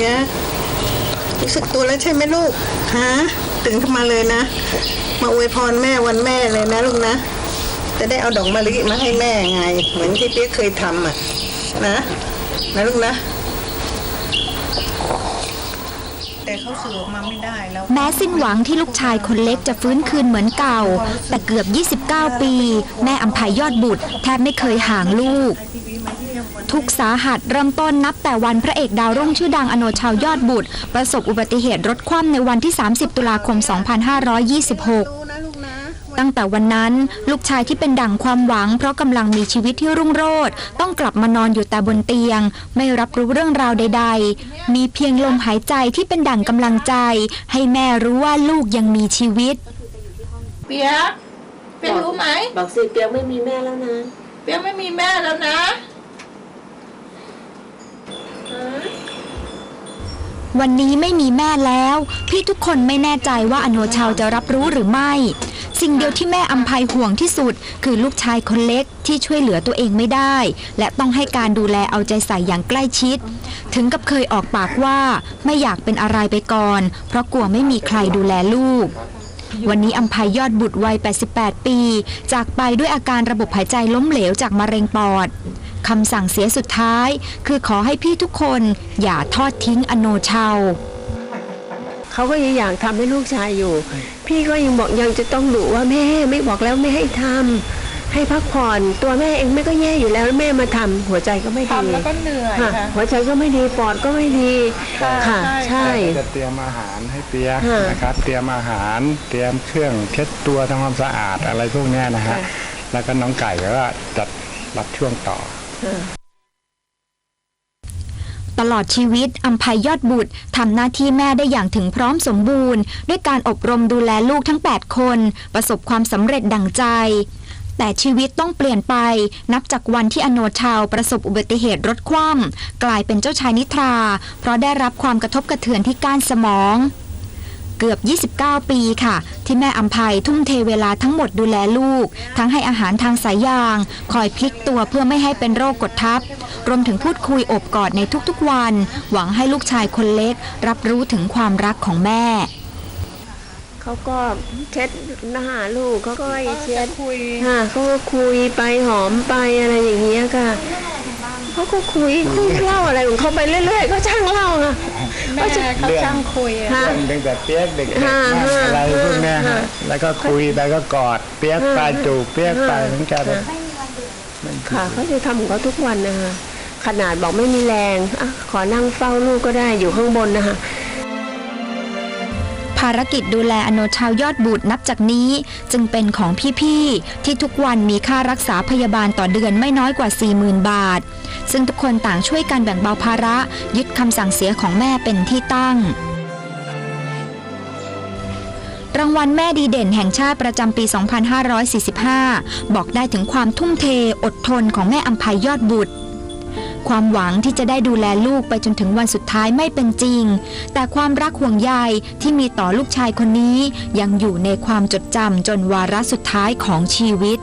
เนี่ยรู้สึกตัวแล้วใช่ไหมลูกฮะตื่นขึ้นมาเลยนะ มาอวยพรแม่วันแม่เลยนะลูกนะ จะได้เอาดอกมะลิมาให้แม่ไง เหมือนที่เปี๊ยกเคยทำอะนะนะลูกนะแต่เขาสื่อออกมาไม่ได้แล้วแม้สิ้นหวังที่ลูกชายคนเล็กจะฟื้นคืนเหมือนเก่า แต่เกือบ 29 ปี แม่อัมภัยยอดบุตรแทบไม่เคยห่างลูก ทุกข์สาหัสเริ่มต้นนับแต่วันพระเอกดาวรุ่งชื่อดังอโนชาวยอดบุตร ประสบอุบัติเหตุรถคว่ำในวันที่ 30 ตุลาคม 2526ดูนะลูกนะตั้งแต่วันนั้นลูกชายที่เป็นดั่งความหวัง เพราะกำลังมีชีวิตที่รุ่งโรจน์ต้องกลับมานอนอยู่แต่บนเตียง ไม่รับรู้เรื่องราวใด ๆ มีเพียงลมหายใจที่เป็นดั่งกำลังใจ ให้แม่รู้ว่าลูกยังมีชีวิต เปียกเปียกรู้ไหมบอกสิเปียกไม่มีแม่แล้วนะเปียกไม่มีแม่แล้วนะ วันนี้ไม่มีแม่แล้ว พี่ทุกคนไม่แน่ใจว่าอโนชาวจะรับรู้หรือไม่ สิ่งเดียวที่แม่อัมภัยห่วงที่สุด คือลูกชายคนเล็กที่ช่วยเหลือตัวเองไม่ได้ และต้องให้การดูแลเอาใจใส่อย่างใกล้ชิด ถึงกับเคยออกปากว่าไม่อยากเป็นอะไรไปก่อน เพราะกลัวไม่มีใครดูแลลูกวันนี้อัมภัยยอดบุตรวัย 88 ปี จากไปด้วยอาการระบบหายใจล้มเหลวจากมะเร็งปอด คำสั่งเสียสุดท้าย คือขอให้พี่ทุกคนอย่าทอดทิ้งอโนชาวเขาก็ยังอยากทำให้ลูกชายอยู่ พี่ก็ยังบอกยังจะต้องดุว่าแม่ไม่บอกแล้วไม่ให้ทำให้พักผ่อนตัวแม่เองแม่ก็แย่อยู่แล้วแล้วแม่มาทำหัวใจก็ไม่ดีทำแล้วก็เหนื่อยค่ะค่ะหัวใจก็ไม่ดีปอดก็ไม่ดีค่ะใช่จะเตรียมอาหารให้เปียกค่ะนะครับเตรียมอาหารเตรียมเครื่องเช็ดตัวทำความสะอาดอะไรพวกเนี้ยนะฮะแล้วก็น้องไก่ก็จัดรับช่วงต่อ ตลอดชีวิตอัมภัยยอดบุตรทำหน้าที่แม่ได้อย่างถึงพร้อมสมบูรณ์ ด้วยการอบรมดูแลลูกทั้ง 8 คน ประสบความสำเร็จดังใจ แต่ชีวิตต้องเปลี่ยนไป นับจากวันที่อโนชาวประสบอุบัติเหตุรถคว่ำกลายเป็นเจ้าชายนิทรา เพราะได้รับความกระทบกระเทือนที่ก้านสมอง เกือบ 29 ปีค่ะที่แม่อัมภัยทุ่มเทเวลาทั้งหมดดูแลลูก ทั้งให้อาหารทางสายยาง คอยพลิกตัวเพื่อไม่ให้เป็นโรคกดทับ รวมถึงพูดคุยโอบกอดในทุกๆวัน หวังให้ลูกชายคนเล็ก รับรู้ถึงความรักของแม่ เขาก็เช็ดหน้าลูกเขาก็เช็ดคุยค่ะเขาก็คุยไปหอมไปอะไรอย่างเงี้ยค่ะ เขาก็คุยคุยเล่าอะไรของเขาไปเรื่อยๆก็ช่างเล่าค่ะแม่เขาช่างคุยอะค่ะเรื่องตั้งแต่เปียกเด็กๆฮ่าบ้างฮ่าอะไรพวกเนี้ยฮ่าฮะแล้วก็คุยไปก็กอดเปียกไปจูบเปียกไปเหมือนกันค่ะเขาจะทำของเขาทุกวันนะคะขนาดบอกไม่มีแรงอะขอนั่งเฝ้าลูกก็ได้อยู่ข้างบนนะคะภารกิจดูแลอโนชาวยอดบุตรนับจากนี้ จึงเป็นของพี่ ๆ ที่ทุกวันมีค่ารักษาพยาบาลต่อเดือนไม่น้อยกว่า 40,000 บาท ซึ่งทุกคนต่างช่วยกันแบ่งเบาภาระ ยึดคำสั่งเสียของแม่เป็นที่ตั้งรางวัลแม่ดีเด่นแห่งชาติประจำปี 2545 บอกได้ถึงความทุ่มเทอดทนของแม่อัมภัยยอดบุตร ความหวังที่จะได้ดูแลลูกไปจนถึงวันสุดท้ายไม่เป็นจริง แต่ความรักห่วงใยที่มีต่อลูกชายคนนี้ยังอยู่ในความจดจำจนวาระสุดท้ายของชีวิต